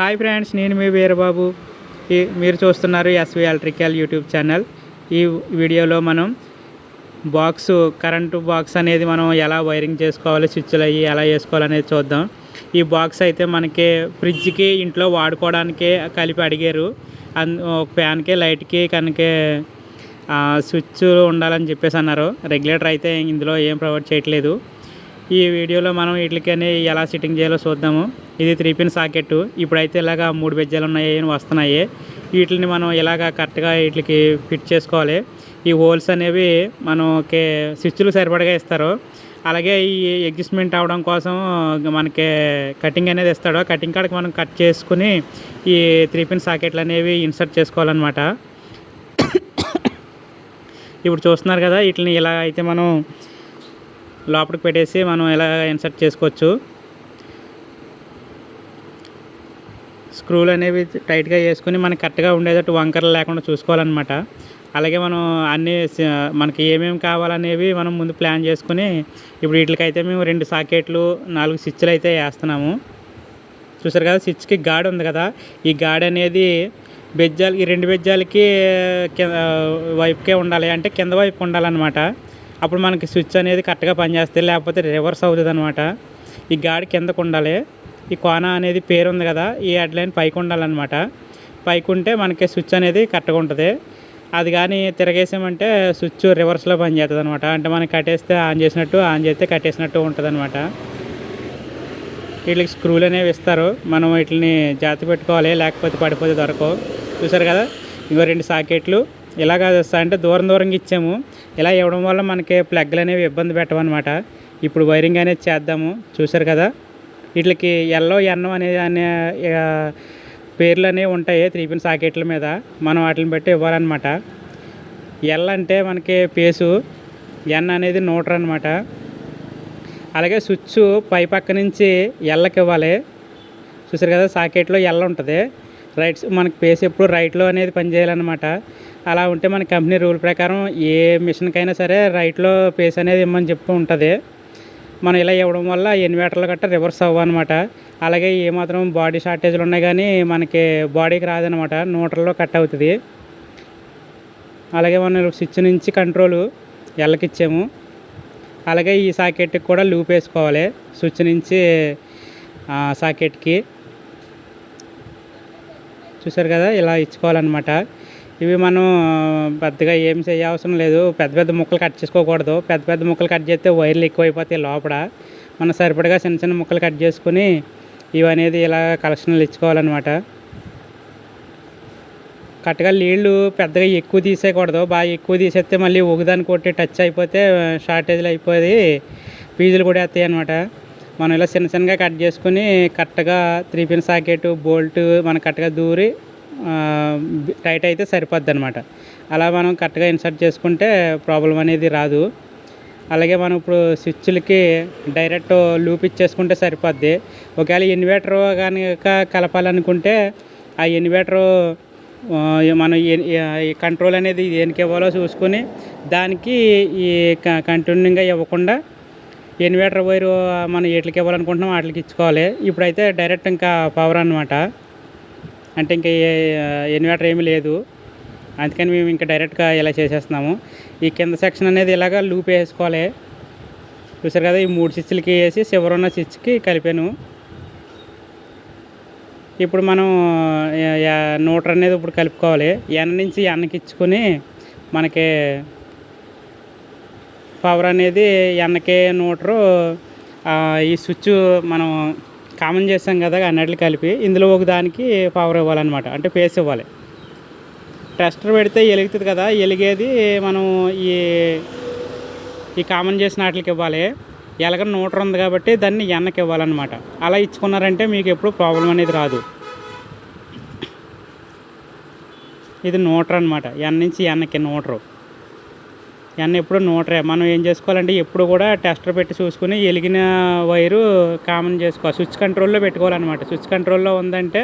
Hi friends నేను మీ వీరబాబు. ఈ మీరు చూస్తున్నారు ఎస్వి ఎలక్ట్రికల్ యూట్యూబ్ ఛానల్. ఈ వీడియోలో మనం బాక్స్ కరెంటు బాక్స్ అనేది మనం ఎలా వైరింగ్ చేసుకోవాలి స్విచ్లు అయ్యి ఎలా వేసుకోవాలనేది చూద్దాం. ఈ బాక్స్ అయితే మనకి ఫ్రిడ్జ్కి ఇంట్లో వాడుకోవడానికే కలిపి అడిగారు. అన్ ఒక ఫ్యాన్కి లైట్కి కనుక స్విచ్ ఉండాలని చెప్పేసి అన్నారు. రెగ్యులేటర్ అయితే ఇందులో ఏం ప్రొవైడ్ చేయట్లేదు. ఈ వీడియోలో మనం వీటికని ఎలా సిట్టింగ్ చేయాలో చూద్దాము. ఇది త్రీ పిన్ సాకెట్ ఇప్పుడైతే ఇలాగా మూడు బెజ్జాలు ఉన్నాయి అని వస్తున్నాయి. వీటిని మనం ఇలాగ కరెక్ట్గా వీటికి ఫిట్ చేసుకోవాలి. ఈ హోల్స్ అనేవి మనకి స్విచ్లు సరిపడగా ఇస్తారు. అలాగే ఈ అడ్జస్ట్మెంట్ అవడం కోసం మనకి కటింగ్ అనేది ఇస్తాడు. కటింగ్ కాడికి మనం కట్ చేసుకుని ఈ త్రీ పిన్ సాకెట్లు అనేవి ఇన్సర్ట్ చేసుకోవాలన్నమాట. ఇప్పుడు చూస్తున్నారు కదా వీటిని ఇలా అయితే మనం లోపలికి పెట్టేసి మనం ఎలా ఇన్సర్ట్ చేసుకోవచ్చు. స్క్రూలు అనేవి టైట్గా వేసుకుని మనకి కరెక్ట్గా ఉండేటట్టు వంకరలు లేకుండా చూసుకోవాలన్నమాట. అలాగే మనం అన్ని మనకి ఏమేమి కావాలనేవి మనం ముందు ప్లాన్ చేసుకుని ఇప్పుడు వీటికైతే మేము రెండు సాకెట్లు నాలుగు స్విచ్లు అయితే వేస్తున్నాము. చూసారు కదా స్విచ్కి గాడ్ ఉంది కదా. ఈ గాడ్ అనేది బెజ్జాలు ఈ రెండు బెజ్జాలకి కింద వైపుకే ఉండాలి. అంటే కింద వైపు ఉండాలన్నమాట. అప్పుడు మనకి స్విచ్ అనేది కరెక్ట్గా పనిచేస్తే లేకపోతే రివర్స్ అవుతుంది అనమాట ఈ గాడి కిందకు ఉండాలి. ఈ కోన అనేది పేరు ఉంది కదా ఈ హెడ్ లైన్ పైకి ఉండాలన్నమాట. పైకి ఉంటే మనకి స్విచ్ అనేది కరెక్ట్గా ఉంటుంది. అది కానీ తిరగేసామంటే స్విచ్ రివర్స్లో పనిచేస్తుంది అనమాట అంటే మనం కట్టేస్తే ఆన్ చేసినట్టు ఆన్ చేస్తే కట్టేసినట్టు ఉంటుంది అనమాట వీటికి స్క్రూలు అనేవి ఇస్తారు. మనం వీటిని జాతి పెట్టుకోవాలి లేకపోతే పడిపోతే దొరకవు. చూసారు కదా? ఇంకో రెండు సాకెట్లు. ఇలాగా అంటే దూరం దూరంగా ఇచ్చాము. ఇలా ఇవ్వడం వల్ల మనకి ప్లగ్లు అనేవి ఇబ్బంది పెట్టమన్నమాట ఇప్పుడు వైరింగ్ అనేది చేద్దాము. చూసారు కదా? వీటికి ఎల్లో ఎన్నం అనే అనే పేర్లు అనేవి ఉంటాయి త్రీ పిన్ సాకెట్ల మీద. మనం వాటిని బట్టి ఇవ్వాలన్నమాట. ఎల్ అంటే మనకి పేసు ఎన్ అనేది నోటర్ అనమాట అలాగే స్విచ్ పై పక్క నుంచి ఎల్లకి ఇవ్వాలి. చూసారు కదా? సాకెట్లో ఎల్ల ఉంటుంది. రైట్ మనకి పేస్ ఎప్పుడు రైట్లో అనేది పనిచేయాలన్నమాట. అలా ఉంటే మన కంపెనీ రూల్ ప్రకారం ఏ మిషన్కైనా సరే రైట్లో పేస్ అనేది ఇమ్మని చెప్తూ ఉంటుంది. మనం ఇలా ఇవ్వడం వల్ల ఇన్వర్టర్లు గట్రా రివర్స్ అవ్వనమాట. అలాగే ఏమాత్రం బాడీ షార్టేజ్లు ఉన్నాయి కానీ మనకి బాడీకి రాదనమాట. న్యూట్రల్లో కట్ అవుతుంది. అలాగే మనం స్విచ్ నుంచి కంట్రోల్ ఎల్లకిచ్చాము అలాగే ఈ సాకెట్కి కూడా లూప్ వేసుకోవాలి. స్విచ్ నుంచి సాకెట్కి. చూసారు కదా? ఇలా ఇచ్చుకోవాలన్నమాట. ఇవి మనం పెద్దగా ఏం చేయవసరం లేదు. పెద్ద పెద్ద ముక్కలు కట్ చేసుకోకూడదు. పెద్ద పెద్ద ముక్కలు కట్ చేస్తే వైర్లు ఎక్కువైపోతాయి లోపల. మనం సరిపడగా చిన్న చిన్న ముక్కలు కట్ చేసుకుని ఇవి అనేది ఇలా కలెక్షన్లు ఇచ్చుకోవాలన్నమాట. కరెక్ట్గా నీళ్ళు పెద్దగా ఎక్కువ తీసేయకూడదు. బాగా ఎక్కువ తీసేస్తే మళ్ళీ ఒకదాని కొట్టి టచ్ అయిపోతే షార్టేజ్లు అయిపోయి ఫీజులు కూడా వస్తాయి అనమాట మనం ఇలా చిన్న చిన్నగా కట్ చేసుకుని కరెక్ట్గా త్రీ పిన్ సాకెట్ బోల్ట్ మనం కరెక్ట్గా దూరి టైట్ అయితే సరిపోద్ది అనమాట అలా మనం కరెక్ట్గా ఇన్సర్ట్ చేసుకుంటే ప్రాబ్లం అనేది రాదు. అలాగే మనం ఇప్పుడు స్విచ్లకి డైరెక్ట్ లూప్ ఇచ్చేసుకుంటే సరిపోద్ది. ఒకవేళ ఇన్వర్టర్ కనుక కలపాలనుకుంటే ఆ ఇన్వర్టర్ మనం కంట్రోల్ అనేది దేనికి ఇవ్వాలో చూసుకొని దానికి ఈ కంటిన్యూగా ఇవ్వకుండా ఇన్వర్టర్ వైరు మనం ఎట్లకి ఇవ్వాలనుకుంటున్నాం వాటికి ఇచ్చుకోవాలి. ఇప్పుడైతే డైరెక్ట్ ఇంకా పవర్ అనమాట అంటే ఇంకా ఇన్వర్టర్ ఏమీ లేదు. అందుకని మేము ఇంకా డైరెక్ట్గా ఇలా చేసేస్తున్నాము. ఈ కింద సెక్షన్ అనేది ఇలాగ లూప్ వేసుకోవాలి. చూసారు కదా ఈ మూడు స్విచ్లకి వేసి చివర ఉన్న స్విచ్కి కలిపాను. ఇప్పుడు మనం నోటర్ అనేది ఇప్పుడు కలుపుకోవాలి. ఎన్న నుంచి ఎన్నకి ఇచ్చుకొని మనకి పవర్ అనేది ఎన్నకే నోటరు ఈ స్విచ్ మనం కామన్ చేస్తాం కదా అన్నిటిని కలిపి ఇందులో ఒక దానికి పవర్ ఇవ్వాలన్నమాట. అంటే ఫేస్ ఇవ్వాలి. టెస్టర్ పెడితే వెలుగుతుంది కదా వెలిగేది మనం ఈ ఈ కామన్ చేసిన వాటికి ఇవ్వాలి. ఎలగ నూటర్ ఉంది కాబట్టి దాన్ని ఎన్నకి ఇవ్వాలన్నమాట. అలా ఇచ్చుకున్నారంటే మీకు ఎప్పుడు ప్రాబ్లం అనేది రాదు. ఇది నూటర్ అనమాట ఎన్ నుంచి ఎన్నకి నూటరు. ఎన్న ఎప్పుడు నూటరే. మనం ఏం చేసుకోవాలంటే ఎప్పుడు కూడా టెస్టర్ పెట్టి చూసుకుని వెలిగిన వైరు కామన్ చేసుకోవాలి. స్విచ్ కంట్రోల్లో పెట్టుకోవాలన్నమాట. స్విచ్ కంట్రోల్లో ఉందంటే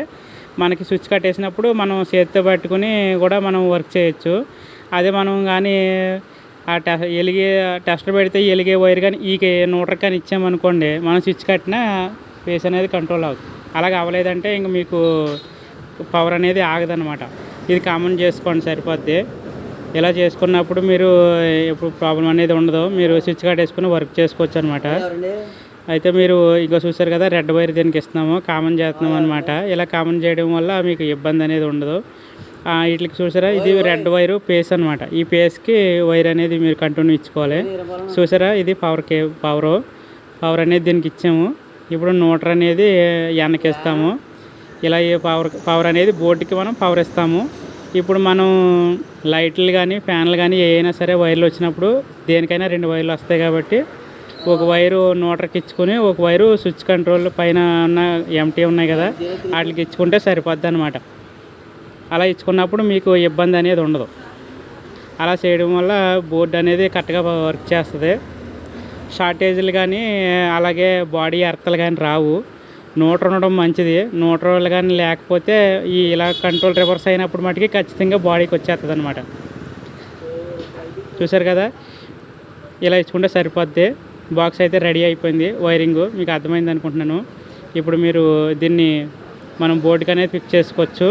మనకి స్విచ్ కట్టేసినప్పుడు మనం చేతితో పట్టుకుని కూడా మనం వర్క్ చేయొచ్చు. అదే మనం కానీ ఆ టె ఎలిగే టెస్టర్ పెడితే ఎలిగే వైర్ కానీ ఈ నూటర్ కానీ ఇచ్చామనుకోండి మనం స్విచ్ కట్టినా ఫేస్ అనేది కంట్రోల్ అవుతుంది అలాగ అవ్వలేదంటే ఇంక మీకు పవర్ అనేది ఆగదనమాట ఇది కామన్ చేసుకోండి సరిపోద్ది. ఇలా చేసుకున్నప్పుడు మీరు ఇప్పుడు ప్రాబ్లం అనేది ఉండదు. మీరు స్విచ్ కార్డ్ వేసుకుని వర్క్ చేసుకోవచ్చు అనమాట అయితే మీరు ఇక చూసారు కదా రెడ్ వైర్ దీనికి ఇస్తున్నాము కామన్ చేస్తున్నాం అనమాట ఇలా కామన్ చేయడం వల్ల మీకు ఇబ్బంది అనేది ఉండదు. వీటికి చూసారా ఇది రెడ్ వైరు పేస్ అనమాట ఈ పేస్కి వైర్ అనేది మీరు కంటిన్యూ ఇచ్చుకోవాలి. చూసారా ఇది పవర్ కే పవరు. పవర్ అనేది దీనికి ఇచ్చాము. ఇప్పుడు నోటర్ అనేది వెనకిస్తాము. ఇలా ఈ పవర్ పవర్ అనేది బోర్డుకి మనం పవర్ ఇస్తాము. ఇప్పుడు మనం లైట్లు కానీ ఫ్యాన్లు కానీ ఏవైనా సరే వైర్లు వచ్చినప్పుడు దేనికైనా రెండు వైర్లు వస్తాయి కాబట్టి ఒక వైరు నోటర్కి ఇచ్చుకొని ఒక వైరు స్విచ్ కంట్రోల్ పైన ఉన్న ఎంటీ ఉన్నాయి కదా వాటికి ఇచ్చుకుంటే సరిపోద్ది అనమాట అలా ఇచ్చుకున్నప్పుడు మీకు ఇబ్బంది అనేది ఉండదు. అలా చేయడం వల్ల బోర్డు అనేది కరెక్ట్గా వర్క్ చేస్తుంది. షార్టేజీలు కానీ అలాగే బాడీ ఎర్తలు కానీ రావు. నోటర్ ఉండడం మంచిది. నోటర్ కానీ లేకపోతే ఈ ఇలా కంట్రోల్ రివర్స్ అయినప్పుడు మటుకి ఖచ్చితంగా బాడీకి వచ్చేస్తుంది అనమాట చూసారు కదా? ఇలా ఇచ్చుకుంటే సరిపోద్ది. బాక్స్ అయితే రెడీ అయిపోయింది. వైరింగ్ మీకు అర్థమైంది అనుకుంటున్నాను. ఇప్పుడు మీరు దీన్ని మనం బోర్డుకి అనేది ఫిక్స్ చేసుకోవచ్చు.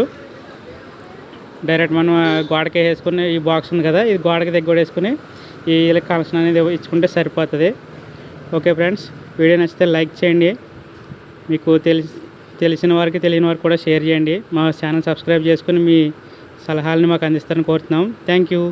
డైరెక్ట్ మనం గోడకి వేసుకుని ఈ బాక్స్ ఉంది కదా? ఇది గోడకి దగ్గర వేసుకుని ఈ ఇలా కనెక్షన్ అనేది ఇచ్చుకుంటే సరిపోతుంది. ఓకే ఫ్రెండ్స్ వీడియో నచ్చితే లైక్ చేయండి. మీకు తెలిసి తెలిసిన వారికి తెలియని వారికి కూడా షేర్ చేయండి. మా ఛానల్ సబ్స్క్రైబ్ చేసుకుని మీ సలహాలను మాకు అందిస్తారని కోరుతున్నాం. Thank you.